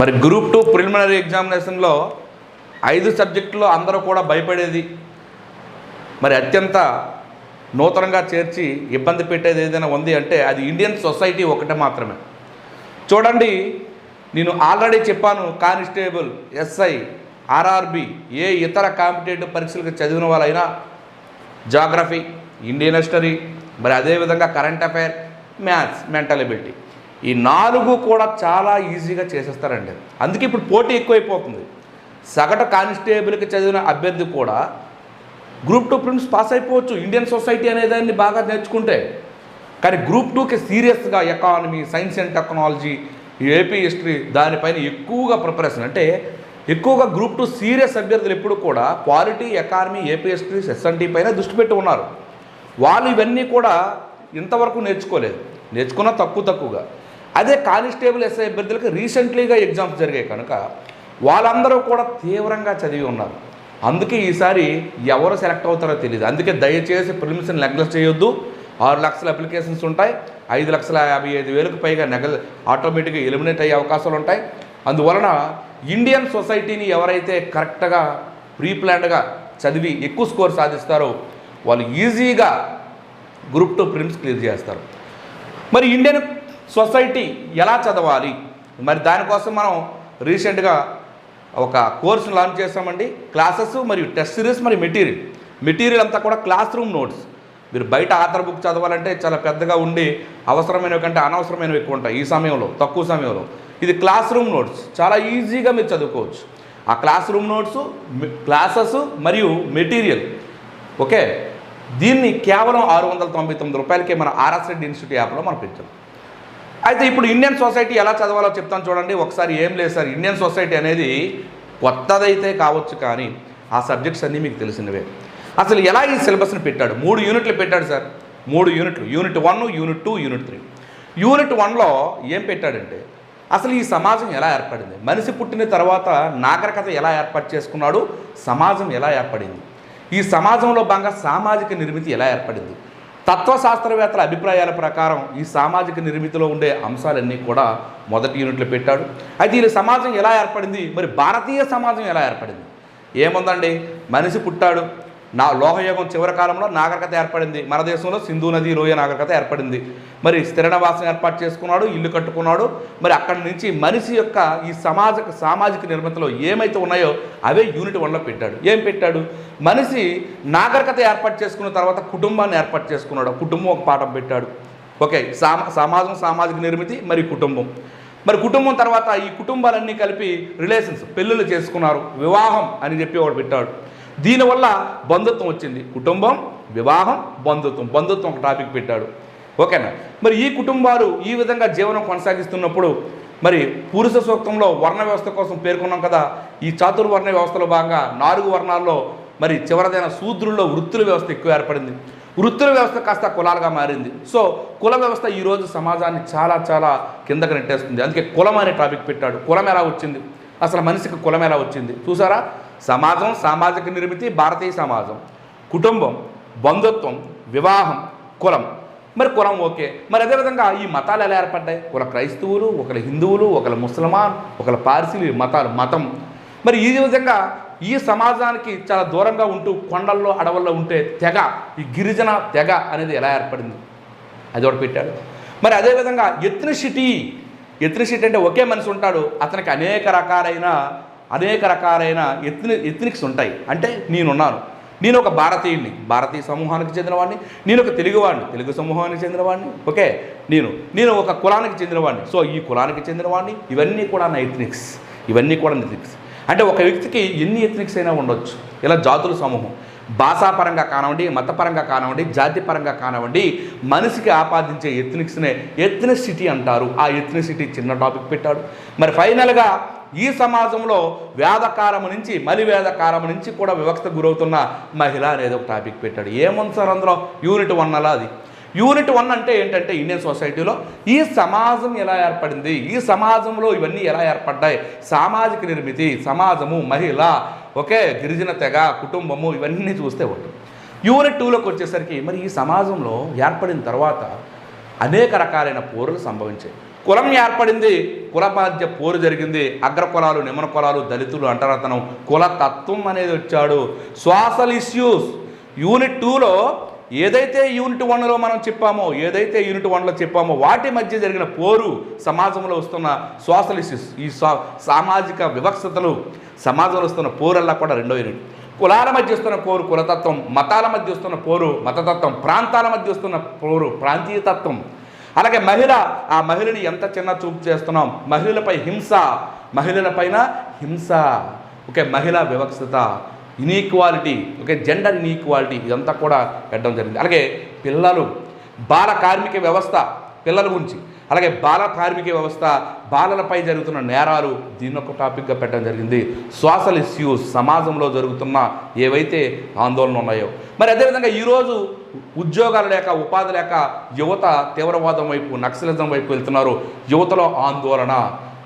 మరి group two preliminary ఎగ్జామినేషన్లో ఐదు సబ్జెక్టులో అందరూ కూడా భయపడేది. మరి అత్యంత నూతనంగా చేర్చి ఇబ్బంది పెట్టేది ఏదైనా ఉంది అంటే అది ఇండియన్ సొసైటీ ఒకటే మాత్రమే. చూడండి నేను ఆల్రెడీ చెప్పాను కానిస్టేబుల్ ఎస్ఐ ఆర్ఆర్బి ఏ ఇతర కాంపిటేటివ్ పరీక్షలకు చదివిన వాళ్ళైనా జాగ్రఫీ ఇండియన్ హిస్టరీ మరి అదేవిధంగా కరెంట్ అఫైర్ మ్యాథ్స్ మెంటాలిబిలిటీ. ఈ నాలుగు కూడా చాలా ఈజీగా చేసేస్తారండి. అందుకే ఇప్పుడు పోటీ ఎక్కువైపోతుంది. సగటు కానిస్టేబుల్కి చదివిన అభ్యర్థి కూడా గ్రూప్ టూ ప్రిమ్స్ పాస్ అయిపోవచ్చు. ఇండియన్ సొసైటీ అనే దాన్ని బాగా నేర్చుకుంటే. కానీ గ్రూప్ టూకి సీరియస్గా economy science and technology AP history దానిపైన ఎక్కువగా ప్రిపరేషన్. అంటే ఎక్కువగా గ్రూప్ టూ సీరియస్ అభ్యర్థులు ఎప్పుడు కూడా quality economy AP history S N T పైన దృష్టి పెట్టి ఉన్నారు. వాళ్ళు ఇవన్నీ కూడా ఇంతవరకు నేర్చుకోలేదు. నేర్చుకున్న తక్కువ తక్కువగా. అదే కానిస్టేబుల్ ఎస్ఐ అభ్యర్థులకు రీసెంట్లీగా ఎగ్జామ్స్ జరిగాయి కనుక వాళ్ళందరూ కూడా తీవ్రంగా చదివి ఉన్నారు. అందుకే ఈసారి ఎవరు సెలెక్ట్ అవుతారో తెలియదు అందుకే దయచేసి ప్రిలిమ్స్ని నెగ్లెక్ట్ చేయొద్దు. ఆరు లక్షల అప్లికేషన్స్ ఉంటాయి. ఐదు లక్షల యాభై ఐదు వేలకు పైగా నెగ ఆటోమేటిక్గా ఎలిమినేట్ అయ్యే అవకాశాలు ఉంటాయి. అందువలన ఇండియన్ సొసైటీని ఎవరైతే కరెక్ట్గా ప్రీ ప్లాన్డ్గా చదివి ఎక్కువ స్కోర్ సాధిస్తారో వాళ్ళు ఈజీగా గ్రూప్ టూ ప్రిమ్స్ క్లియర్ చేస్తారు. మరి ఇండియన్ సొసైటీ ఎలా చదవాలి? మరి దానికోసం మనం రీసెంట్గా ఒక కోర్సును లాంచ్ చేస్తామండి క్లాసెస్ మరియు టెస్ట్ సిరీస్ మరియు మెటీరియల్. మెటీరియల్ అంతా కూడా క్లాస్ రూమ్ నోట్స్ మీరు బయట ఆథర్ బుక్ చదవాలంటే చాలా పెద్దగా ఉండి అవసరమైనవి కంటే అనవసరమైనవి ఎక్కువ ఉంటాయి ఈ సమయంలో తక్కువ సమయంలో. ఇది క్లాస్ రూమ్ నోట్స్ చాలా ఈజీగా మీరు చదువుకోవచ్చు. ఆ క్లాస్ రూమ్ నోట్స్ క్లాసెస్ మరియు మెటీరియల్. ఓకే? దీన్ని కేవలం ఆరు వందల తొంభై తొమ్మిది రూపాయలకే మన ఆర్ఎస్ రెడ్డి ఇన్స్టిట్యూట్ యాప్లో మనం పెంచాం. అయితే ఇప్పుడు ఇండియన్ సొసైటీ ఎలా చదవాలో చెప్తాను చూడండి. ఒకసారి ఏం లేదు సార్. ఇండియన్ సొసైటీ అనేది కొత్తదైతే కావచ్చు కానీ ఆ సబ్జెక్ట్స్ అన్నీ మీకు తెలిసినవే. అసలు ఎలా ఈ సిలబస్ని పెట్టాడు? మూడు యూనిట్లు పెట్టాడు సార్. మూడు యూనిట్లు. Unit one unit two unit three unit వన్లో ఏం పెట్టాడంటే అసలు ఈ సమాజం ఎలా ఏర్పడింది? మనిషి పుట్టిన తర్వాత నాగరికత ఎలా ఏర్పాటు చేసుకున్నాడు? సమాజం ఎలా ఏర్పడింది? ఈ సమాజంలో భాగంగా సామాజిక నిర్మితి ఎలా ఏర్పడింది? తత్వశాస్త్రవేత్తల అభిప్రాయాల ప్రకారం ఈ సామాజిక నిర్మితిలో ఉండే అంశాలన్నీ కూడా మొదటి యూనిట్లో పెట్టాడు. అయితే ఈ సమాజం ఎలా ఏర్పడింది? మరి భారతీయ సమాజం ఎలా ఏర్పడింది? ఏముందండి? మనిషి పుట్టాడు నా లోహయోగం చివరి కాలంలో నాగరికత ఏర్పడింది. మన దేశంలో సింధు నది లోయ నాగరికత ఏర్పడింది. మరి స్థిర నివాసం ఏర్పాటు చేసుకున్నాడు ఇల్లు కట్టుకున్నాడు. మరి అక్కడి నుంచి మనిషి యొక్క ఈ సమాజ సామాజిక నిర్మితలో ఏమైతే ఉన్నాయో అవే యూనిట్ వన్లో పెట్టాడు. ఏం పెట్టాడు? మనిషి నాగరికత ఏర్పాటు చేసుకున్న తర్వాత కుటుంబాన్ని ఏర్పాటు చేసుకున్నాడు. కుటుంబం ఒక పాఠం పెట్టాడు. ఓకే సామా సమాజం సామాజిక నిర్మితి మరి కుటుంబం. మరి కుటుంబం తర్వాత ఈ కుటుంబాలన్నీ కలిపి రిలేషన్స్ పెళ్ళిళ్ళు చేసుకున్నారు. వివాహం అని చెప్పి వాడు పెట్టాడు. దీనివల్ల బంధుత్వం వచ్చింది. కుటుంబం వివాహం బంధుత్వం. బంధుత్వం ఒక టాపిక్ పెట్టాడు. ఓకేనా? మరి ఈ కుటుంబాలు ఈ విధంగా జీవనం కొనసాగిస్తున్నప్పుడు మరి పురుష సూక్తంలో వర్ణ వ్యవస్థ కోసం పేర్కొన్నాం కదా ఈ చాతుర్వర్ణ వ్యవస్థలో భాగంగా నాలుగు వర్ణాల్లో మరి చివరిదైన శూద్రుల్లో వృత్తుల వ్యవస్థ ఎక్కువ ఏర్పడింది. వృత్తుల వ్యవస్థ కాస్త కులాలుగా మారింది. సో కుల వ్యవస్థ ఈరోజు సమాజాన్ని చాలా చాలా కిందకి నెట్టేస్తుంది. అందుకే కులం అనే టాపిక్ పెట్టాడు. కులం ఎలా వచ్చింది? అసలు మనిషికి కులం ఎలా వచ్చింది? చూసారా? సమాజం సామాజిక నిర్మితి భారతీయ సమాజం. కుటుంబం బంధుత్వం వివాహం కులం. మరి కులం ఓకే. మరి అదేవిధంగా ఈ మతాలు ఎలా ఏర్పడ్డాయి? ఒకరు క్రైస్తవులు ఒకరు హిందువులు ఒకరు ముసల్మాన్ ఒకరు పార్సీలు మతాలు మతం. మరి ఈ విధంగా ఈ సమాజానికి చాలా దూరంగా ఉంటూ కొండల్లో అడవుల్లో ఉంటే తెగ ఈ గిరిజన తెగ అనేది ఎలా ఏర్పడింది? అది ఒకటి పెట్టాడు. మరి అదేవిధంగా ఎత్నిసిటీ ఎత్నిసిటీ అంటే ఒకే మనిషి ఉంటాడు. అతనికి అనేక రకాలైన అనేక రకాలైన ఎత్ని ఎత్నిక్స్ ఉంటాయి. అంటే నేనున్నాను. నేను ఒక భారతీయుడిని. భారతీయ సమూహానికి చెందినవాడిని. నేను ఒక తెలుగువాడిని. తెలుగు సమూహానికి చెందినవాడిని. ఓకే? నేను. నేను ఒక కులానికి చెందినవాడిని. సో ఈ కులానికి చెందినవాడిని. ఇవన్నీ కూడా నా ఎథ్నిక్స్ ఇవన్నీ కూడా ఎథ్నిక్స్ అంటే ఒక వ్యక్తికి ఎన్ని ఎథ్నిక్స్ అయినా ఉండొచ్చు. ఇలా జాతుల సమూహం. భాషాపరంగా కానివ్వండి మతపరంగా కానివ్వండి జాతిపరంగా కానివ్వండి మనిషికి ఆపాదించే ఎథ్నిక్స్నే ఎథ్నిసిటీ అంటారు. ఆ ఎథ్నిసిటీ చిన్న టాపిక్ పెట్టాడు. మరి ఫైనల్గా ఈ సమాజంలో వేదకారము నుంచి మలి వేదకాలం నుంచి కూడా వివక్షత గురవుతున్న మహిళ అనేది ఒక టాపిక్ పెట్టాడు. ఏముంది సార్ అందులో? యూనిట్ వన్ అలా అది. యూనిట్ వన్ అంటే ఏంటంటే ఇండియన్ సొసైటీలో ఈ సమాజం ఎలా ఏర్పడింది? ఈ సమాజంలో ఇవన్నీ ఎలా ఏర్పడ్డాయి? సామాజిక నిర్మితి సమాజము మహిళ ఒకే గిరిజన తెగ కుటుంబము ఇవన్నీ చూస్తే ఒకటి. యూనిట్ టూలోకి వచ్చేసరికి మరి ఈ సమాజంలో ఏర్పడిన తర్వాత అనేక రకాలైన పోరులు సంభవించాయి. కులం ఏర్పడింది కుల మధ్య పోరు జరిగింది అగ్ర కులాలు నిమ్మన కులాలు దళితులు అంటారు అతను. కులతత్వం అనేది వచ్చాడు. సోషల్ ఇష్యూస్ యూనిట్ టూలో ఏదైతే యూనిట్ వన్లో మనం చెప్పామో ఏదైతే యూనిట్ వన్లో చెప్పామో వాటి మధ్య జరిగిన పోరు సమాజంలో వస్తున్న సోషలిసిస్ ఈ సామాజిక వివక్షతలు సమాజంలో వస్తున్న పోరల్లా కూడా రెండో యూనిట్. కులాల మధ్య వస్తున్న పోరు కులతత్వం మతాల మధ్య వస్తున్న పోరు మతతత్వం ప్రాంతాల మధ్య వస్తున్న పోరు ప్రాంతీయతత్వం అలాగే మహిళ ఆ మహిళని ఎంత చిన్న చూపు చేస్తున్నాం? మహిళలపై హింస మహిళలపైన హింస. ఓకే మహిళా వివక్షత. ఇన్ఈక్వాలిటీ ఓకే జెండర్ ఇన్ఈక్వాలిటీ ఇదంతా కూడా పెట్టడం జరిగింది. అలాగే పిల్లలు బాల కార్మిక వ్యవస్థ పిల్లల గురించి. అలాగే బాల కార్మిక వ్యవస్థ బాలలపై జరుగుతున్న నేరాలు దీన్ని ఒక టాపిక్గా పెట్టడం జరిగింది. సోషల్ ఇష్యూస్ సమాజంలో జరుగుతున్న ఏవైతే ఆందోళనలు ఉన్నాయో. మరి అదేవిధంగా ఈరోజు ఉద్యోగాలు లేక ఉపాధి లేక యువత తీవ్రవాదం వైపు నక్సలిజం వైపు వెళ్తున్నారు. యువతలో ఆందోళన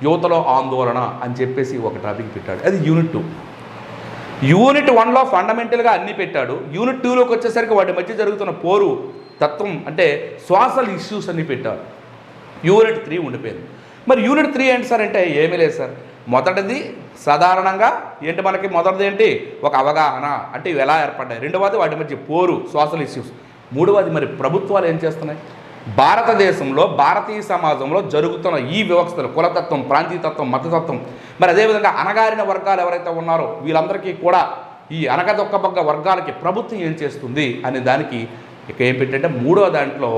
యువతలో ఆందోళన అని చెప్పేసి ఒక టాపిక్ పెట్టాడు. అది యూనిట్ టూ యూనిట్ వన్లో ఫండమెంటల్గా అన్నీ పెట్టాడు. యూనిట్ టూలోకి వచ్చేసరికి వాటి మధ్య జరుగుతున్న పోరు తత్వం అంటే సోషల్ ఇష్యూస్ అన్ని పెట్టాడు. యూనిట్ త్రీ ఉండిపోయింది. మరి యూనిట్ త్రీ ఏంటి సార్ అంటే ఏమీ లేదు సార్. మొదటిది సాధారణంగా ఏంటి మనకి? మొదటిది ఏంటి? ఒక అవగాహన అంటే ఇవి ఎలా ఏర్పడ్డాయి? రెండవది వాటి మధ్య పోరు సోషల్ ఇష్యూస్ మూడవది మరి ప్రభుత్వాలు ఏం చేస్తున్నాయి? భారతదేశంలో భారతీయ సమాజంలో జరుగుతున్న ఈ వ్యవస్థలు కులతత్వం ప్రాంతీయతత్వం మతతత్వం మరి అదేవిధంగా అణగారిన వర్గాలు ఎవరైతే ఉన్నారో వీళ్ళందరికీ కూడా ఈ అనగదొక్కబగ్గ వర్గాలకి ప్రభుత్వం ఏం చేస్తుంది అనే దానికి ఇక ఏం మూడో దాంట్లో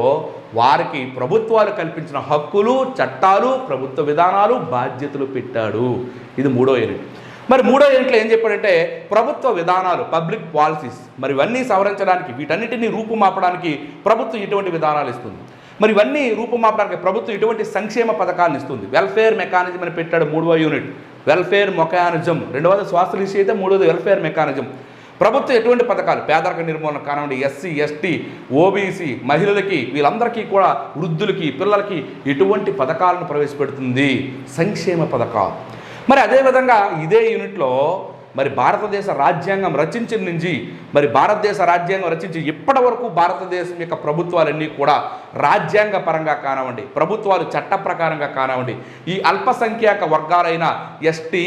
వారికి ప్రభుత్వాలు కల్పించిన హక్కులు చట్టాలు ప్రభుత్వ విధానాలు బాధ్యతలు పెట్టాడు. ఇది మూడో యూనిట్. మరి మూడో యూనిట్లో ఏం చెప్పాడంటే ప్రభుత్వ విధానాలు పబ్లిక్ పాలసీస్ మరి ఇవన్నీ సవరించడానికి వీటన్నిటిని రూపుమాపడానికి ప్రభుత్వం ఇటువంటి విధానాలు ఇస్తుంది. మరి ఇవన్నీ రూపుమాపడానికి ప్రభుత్వం ఇటువంటి సంక్షేమ పథకాలను ఇస్తుంది. వెల్ఫేర్ మెకానిజం అని పెట్టాడు మూడవ యూనిట్ వెల్ఫేర్ మెకానిజం రెండవది స్వాస్థ్య లిస్ట్ అయితే మూడవది వెల్ఫేర్ మెకానిజం ప్రభుత్వం ఎటువంటి పథకాలు? పేదరిక నిర్మూలన కానివ్వండి ఎస్సీ ఎస్టీ ఓబీసీ మహిళలకి వీళ్ళందరికీ కూడా వృద్ధులకి పిల్లలకి ఎటువంటి పథకాలను ప్రవేశపెడుతుంది? సంక్షేమ పథకాలు. మరి అదేవిధంగా ఇదే యూనిట్లో మరి భారతదేశ రాజ్యాంగం రచించిన నుంచి మరి భారతదేశ రాజ్యాంగం రచించి ఇప్పటి వరకు భారతదేశం యొక్క ప్రభుత్వాలన్నీ కూడా రాజ్యాంగ పరంగా కానివ్వండి ప్రభుత్వాలు చట్ట ప్రకారంగా కానివ్వండి ఈ అల్పసంఖ్యాక వర్గాలైన ఎస్టీ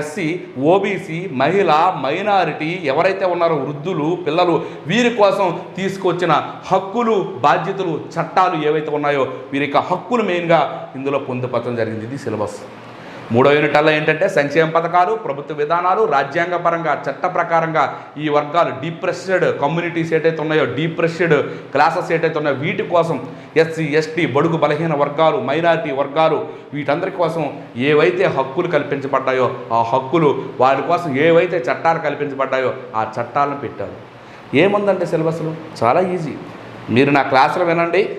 ఎస్సీ ఓబీసీ మహిళ మైనారిటీ ఎవరైతే ఉన్నారో వృద్ధులు పిల్లలు వీరి కోసం తీసుకొచ్చిన హక్కులు బాధ్యతలు చట్టాలు ఏవైతే ఉన్నాయో వీరి యొక్క హక్కులు మెయిన్గా ఇందులో పొందుపరచడం జరిగింది. ఇది సిలబస్. మూడో యూనిట్ అలా ఏంటంటే సంక్షేమ పథకాలు ప్రభుత్వ విధానాలు రాజ్యాంగపరంగా చట్ట ప్రకారంగా ఈ వర్గాలు డిప్రెస్డ్ కమ్యూనిటీస్ ఏటైతే ఉన్నాయో డిప్రెస్డ్ క్లాసెస్ ఏటైతే ఉన్నాయో వీటి కోసం ఎస్సీ ఎస్టీ బడుగు బలహీన వర్గాలు మైనారిటీ వర్గాలు వీటందరి కోసం ఏవైతే హక్కులు కల్పించబడ్డాయో ఆ హక్కులు వారి కోసం ఏవైతే చట్టాలు కల్పించబడ్డాయో ఆ చట్టాలను పెట్టారు. ఏముందంటే సిలబస్లో? చాలా ఈజీ. మీరు నా క్లాసులు వినండి.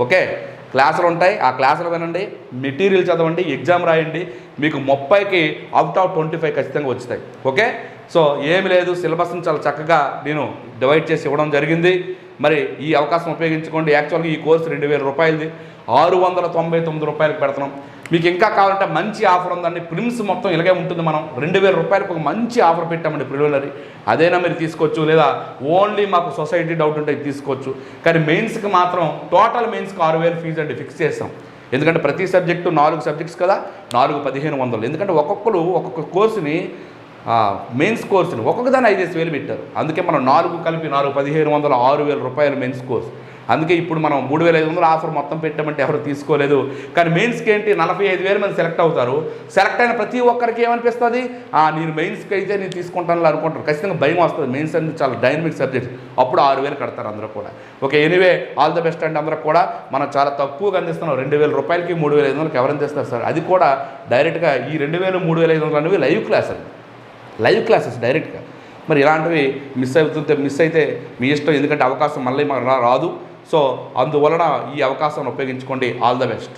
ఓకే? క్లాసులు ఉంటాయి ఆ క్లాసులు వినండి మెటీరియల్ చదవండి ఎగ్జామ్ రాయండి మీకు ముప్పైకి అవుట్ ఆఫ్ ట్వంటీ ఫైవ్ ఖచ్చితంగా వచ్చుతాయి ఓకే? సో ఏమి లేదు సిలబస్ని చాలా చక్కగా నేను డివైడ్ చేసి ఇవ్వడం జరిగింది. మరి ఈ అవకాశం ఉపయోగించుకోండి. యాక్చువల్గా ఈ కోర్సు రెండు వేల రూపాయలది. ఆరు వందల తొంభై తొమ్మిది రూపాయలకు పెడుతున్నాం. మీకు ఇంకా కావాలంటే మంచి ఆఫర్ ఉందండి. ప్రిమ్స్ మొత్తం ఇలాగే ఉంటుంది మనం. రెండు వేల రూపాయలకు ఒక మంచి ఆఫర్ పెట్టామండి ప్రిలిమినరీ. అదైనా మీరు తీసుకోవచ్చు లేదా ఓన్లీ మాకు సొసైటీ డౌట్ ఉంటే తీసుకోవచ్చు. కానీ మెయిన్స్కి మాత్రం టోటల్ మెయిన్స్కి ఆరు వేలు ఫీజు అండి ఫిక్స్ చేస్తాం. ఎందుకంటే ప్రతి సబ్జెక్టు నాలుగు సబ్జెక్ట్స్ కదా నాలుగు పదిహేను వందలు. ఎందుకంటే ఒక్కొక్కరు ఒక్కొక్క కోర్సుని మెయిన్స్ కోర్సుని ఒక్కొక్క దాని ఐదేసి వేలు పెట్టారు. అందుకే మనం నాలుగు కలిపి నాలుగు పదిహేను వందల ఆరు వేల రూపాయలు మెయిన్స్ కోర్స్. అందుకే ఇప్పుడు మనం మూడు వేల ఐదు వందల ఆఫర్ మొత్తం పెట్టామంటే ఎవరు తీసుకోలేదు. కానీ మెయిన్స్కి ఏంటి? నలభై ఐదు వేలు మంది సెలెక్ట్ అవుతారు. సెలెక్ట్ అయిన ప్రతి ఒక్కరికి ఏమనిపిస్తుంది? నేను మెయిన్స్కి అయితే నేను తీసుకుంటాను అనుకుంటారు. ఖచ్చితంగా భయం వస్తుంది. మెయిన్స్ అనేది చాలా డైనమిక్ సబ్జెక్ట్ అప్పుడు ఆరు వేలు కడతారు అందరూ కూడా. Okay anyway all the best and అందరూ కూడా. మనం చాలా తక్కువగా అందిస్తున్నాం. రెండు వేల రూపాయలకి మూడు వేల ఐదు వందలకి ఎవరు అందిస్తారు సార్? అది కూడా డైరెక్ట్గా ఈ రెండు వేలు మూడు వేల ఐదు వందలు అనేవి లైవ్ క్లాస్ అండి. లైవ్ క్లాసెస్ డైరెక్ట్గా. మరి ఇలాంటివి మిస్ అవుతుంటే మిస్ అయితే మీ ఇష్టం. ఎందుకంటే అవకాశం మళ్ళీ మాకు రా- రాదు. సో అందువలన ఈ అవకాశాన్ని ఉపయోగించుకోండి. All the best